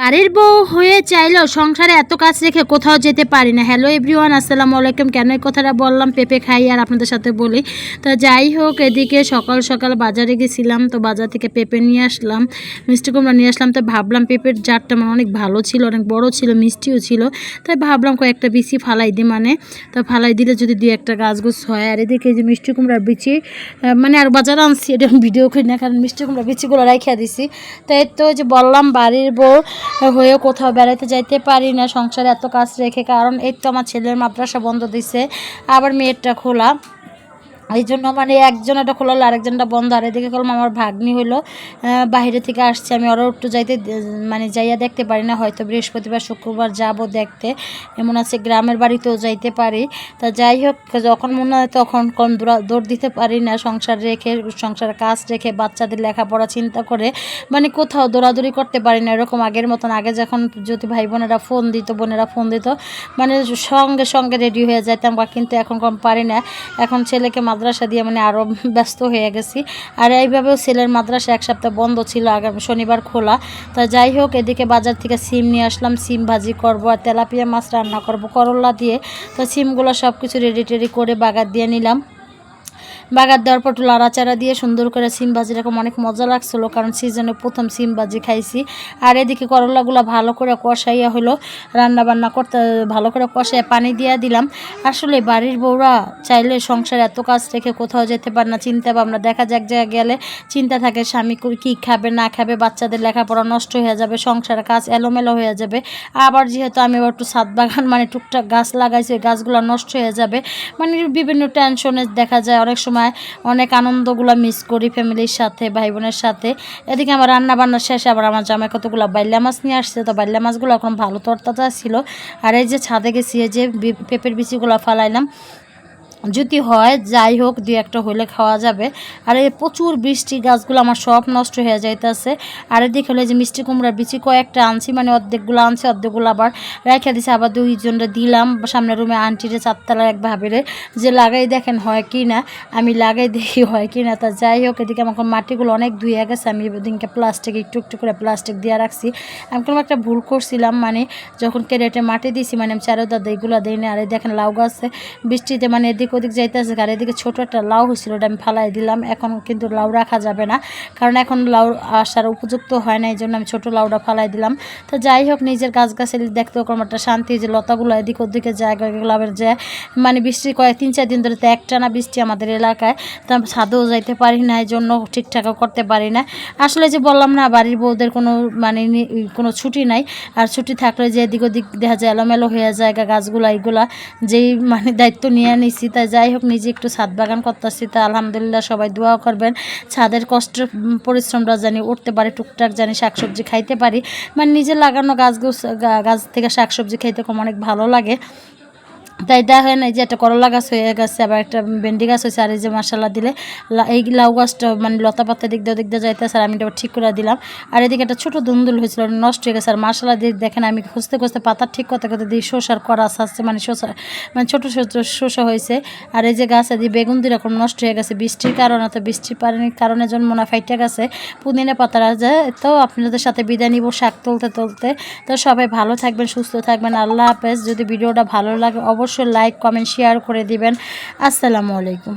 বাড়ির বউ হয়ে চাইলেও সংসারে এত কাজ রেখে কোথাও যেতে পারি না। হ্যালো এভরিওয়ান আসসালামু আলাইকুম। কেন এই কথাটা বললাম? পেঁপে খাই আর আপনাদের সাথে বলি। তো যাই হোক, এদিকে সকাল সকাল বাজারে গেছিলাম, তো বাজার থেকে পেঁপে নিয়ে আসলাম। মিষ্টি কুমড়া নিয়ে আসলাম, তো ভাবলাম পেঁপের জারটা মানে অনেক ভালো ছিল, অনেক বড় ছিল, মিষ্টিও ছিল। তাই ভাবলাম কয়েকটা বিচি ফালাই দিই মানে। তো ফালাই দিলে যদি দুই একটা গাছ গুছ হয়। আর এদিকে যে মিষ্টি কুমড়ার বিচি মানে আর বাজারে আনছি, এটা ভিডিও করি না, কারণ মিষ্টি কুমড়ার বিচিগুলো রাখিয়া দিছি। তাই তো যে বললাম বাড়ির বউ হয়েও কোথাও বেড়াতে যাইতে পারি না, সংসারে এত কাজ রেখে, কারণ এই তো আমার ছেলের মাদ্রাসা বন্ধ দিছে, আবার মেয়েরটা খোলা। এই জন্য মানে একজন এটা খোলা হলো আরেকজনটা বন্ধ। আর এদিকে করলাম আমার ভাগ্নি হলো বাইরে থেকে আসছে। আমি ওরও একটু যাইতে মানে যাইয়া দেখতে পারি না, হয়তো বৃহস্পতিবার, শুক্রবার যাব দেখতে। এমন আছে, গ্রামের বাড়িতেও যাইতে পারি। তা যাই হোক, যখন মনে হয় তখন কোন দৌড় দিতে পারি না। সংসার রেখে সংসারের কাজ রেখে বাচ্চাদের লেখাপড়া চিন্তা করে মানে কোথাও দৌড়াদৌড়ি করতে পারি না। এরকম আগের মতন, আগে যখন যদি ভাই বোনেরা ফোন দিত, বোনেরা ফোন দিত মানে সঙ্গে সঙ্গে রেডি হয়ে যাইতাম, বা কিন্তু এখন কম পারি না। এখন ছেলেকে মাদ্রাসা দিয়ে মানে আরও ব্যস্ত হয়ে গেছি। আর এইভাবেও সেলের মাদ্রাসা এক সপ্তাহ বন্ধ ছিল, আগামী শনিবার খোলা। তা যাই হোক, এদিকে বাজার থেকে সিম নিয়ে আসলাম, সিম ভাজি করব আর তেলাপিয়া মাছ রান্না করব করলা দিয়ে। তো সিমগুলো সব কিছু রেডি টেডি করে বাগার দিয়ে নিলাম। বাগার দেওয়ার পর একটু লাড়াচাড়া দিয়ে সুন্দর করে সিম ভাজি, এরকম অনেক মজা লাগছিল, কারণ সিজনে প্রথম সিম ভাজি খাইছি। আর এদিকে করলাগুলো ভালো করে কষাইয়া হলো রান্না বান্না করতে ভালো করে কষাইয়া পানি দিয়ে দিলাম। আসলে বাড়ির বউরা চাইলে সংসারে এত কাজ রেখে কোথাও যেতে পারে না, চিন্তা ভাবনা। দেখা যাক জায়গায় গেলে চিন্তা থাকে, স্বামী কো- খাবে, না খাবে, বাচ্চাদের লেখাপড়া নষ্ট হয়ে যাবে সংসারের কাজ এলোমেলো হয়ে যাবে। আবার যেহেতু আমি আবার একটু ছাদ বাগান মানে টুকটাক গাছ লাগাইছি, ওই গাছগুলো নষ্ট হয়ে যাবে। মানে বিভিন্ন টেনশনে দেখা যায়, অনেক সময় অনেক আনন্দগুলো মিস করি ফ্যামিলির সাথে ভাই বোনের সাথে। এদিকে আমার রান্না বান্না শেষে আবার আমার জামাই কতগুলো বাইলা মাছ নিয়ে আসছে, তো বাইলা মাছগুলো এখন ভালো তরতাজা ছিল। আর এই যে ছাদে গেছি, এই যে পেঁপের বিচিগুলো ফালাইলাম। যদি হয়, যাই হোক, দুই একটা হলে খাওয়া যাবে। আর এই প্রচুর বৃষ্টি, গাছগুলো আমার সব নষ্ট হয়ে যাইতেছে। আর এদিকে হলে যে মিষ্টি কুমড়ার বিচি, কয়েকটা আনছি মানে অর্ধেকগুলো আনছি, অর্ধেকগুলো আবার রেখে দিছি। আবার দুইজনটা দিলাম সামনের রুমে আন্টিরে চারতলার এক ভাবিরে, যে লাগাই দেখেন হয় কি না। আমি লাগাই দেখি হয় কি না। তা যাই হোক, এদিকে আমার মাটিগুলো অনেক ধুয়ে গেছে। আমি ওদিনকে প্লাস্টিক, একটু একটু করে প্লাস্টিক দিয়ে রাখছি। আমি কোনো একটা ভুল করছিলাম মানে যখন কেরেটে মাটি দিছি মানে আমি চারোদা এইগুলো দিই না। আর দেখেন লাউ গাছে বৃষ্টিতে মানে এদিক ওদিক যাইতেছে আর এদিকে ছোটো একটা লাউ হয়েছিল ওটা আমি ফালাই দিলাম। এখন কিন্তু লাউ রাখা যাবে না, কারণ এখন লাউ আসার উপযুক্ত হয় না এই জন্য আমি ছোটো লাউটা ফালাই দিলাম। তো যাই হোক, নিজের গাছ গাছালি দেখতেও কোনো একটা শান্তি, যে লতাগুলো এদিক ওদিকে জায়গা লাভের যায়। মানে বৃষ্টি কয়েক তিন চার দিন ধরে তো একটানা বৃষ্টি আমাদের এলাকায়, তো ছাদেও যাইতে পারি না এই জন্য ঠিকঠাকও করতে পারি না। আসলে যে বললাম না, বাড়ির বউদের কোনো মানে কোনো ছুটি নাই, আর ছুটি থাকলে যে এদিক ওদিক দেখা যায়, এলোমেলো হয়ে যায় গাছগুলা, এইগুলা, যেই মানে দায়িত্ব নিয়ে নিছি, তাই যাই হোক, নিজে একটু ছাদ বাগান করতেছি। তা আলহামদুলিল্লাহ সবাই দোয়া করবেন। ছাদের কষ্ট পরিশ্রমটা জানি উঠতে পারি, টুকটাক জানি শাকসবজি খাইতে পারি। মানে নিজে লাগানো গাছ গাছ থেকে শাকসবজি খাইতে খুব অনেক ভালো লাগে। তাই দেখেন এই যে একটা করলা গাছ হয়ে গেছে, আবার একটা ভেন্ডি গাছ হয়েছে, আর এই যে মশলা দিলে এই লাউ গাছটা মানে লতা পাতা দিক দিয়ে দিক দিয়ে যাইতেছে, আর আমি এটা ঠিক করে দিলাম। আর এদিকে একটা ছোটো ধুন্দুল হয়েছিল নষ্ট হয়ে গেছে, আর মশলা দিয়ে দেখেন আমি খুঁজতে খুঁজতে পাতা ঠিক করতে করতে দিই শসার করা আসছে মানে শসা মানে ছোটো ছোটো শসা হয়েছে। আর এই যে গাছ দিয়ে বেগুন দিয়ে এরকম নষ্ট হয়ে গেছে, বৃষ্টির কারণে তো বৃষ্টির পানির কারণে জন্ম না, ফাইটে গেছে। পুদিনা পাতারা যায় তো আপনাদের সাথে বিদায় নিব শাক তুলতে তুলতে। তো সবাই ভালো থাকবেন, সুস্থ থাকবেন, আল্লাহ হাফেজ। যদি ভিডিওটা ভালো লাগে অবশ্যই লাইক কমেন্ট শেয়ার করে দিবেন। আসসালামু আলাইকুম।